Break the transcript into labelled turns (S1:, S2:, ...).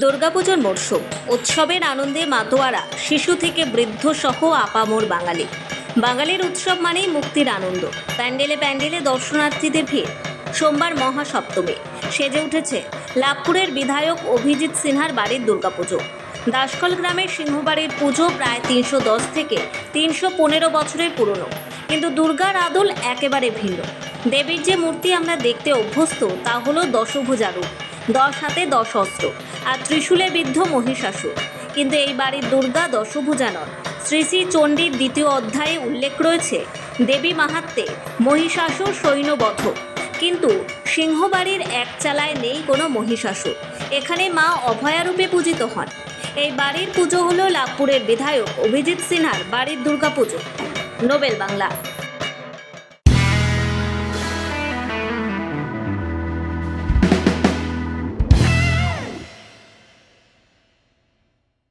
S1: দুর্গাপুজোর মরশুম, উৎসবের আনন্দে মাতোয়ারা, শিশু থেকে বৃদ্ধ সহ আপামোর বাঙালি। বাঙালির উৎসব মানেই মুক্তির আনন্দ। প্যান্ডেলে প্যান্ডেলে দর্শনার্থীদের ভিড়। সোমবার মহাসপ্তমী, সেজে উঠেছে লাভপুরের বিধায়ক অভিজিৎ সিনহার বাড়ির দুর্গাপুজো। দাসকল গ্রামের সিংহবাড়ির পুজো প্রায় তিনশো দশ থেকে তিনশো পনেরো বছরের পুরনো। কিন্তু দুর্গার আদল একেবারে ভিন্ন। দেবীর যে মূর্তি আমরা দেখতে অভ্যস্ত, তা হলো দশভুজা রূপ। দশ হাতে দশ অস্ত্র, আর ত্রিশূলে বিদ্ধ মহিষাসুর। কিন্তু এই বাড়ির দুর্গা দশভুজা নন। শ্রী শ্রী চণ্ডীর দ্বিতীয় অধ্যায়ে উল্লেখ রয়েছে, দেবী মাহাত্মে মহিষাসুর সৈন্যবধ কিন্তু সিংহবাড়ির এক চালায় নেই কোনো মহিষাসুর। এখানে মা অভয়ারূপে পূজিত হন। এই বাড়ির পুজো হলো লাভপুরের বিধায়ক অভিজিৎ সিনহার বাড়ির দুর্গাপুজো। নোবেল বাংলা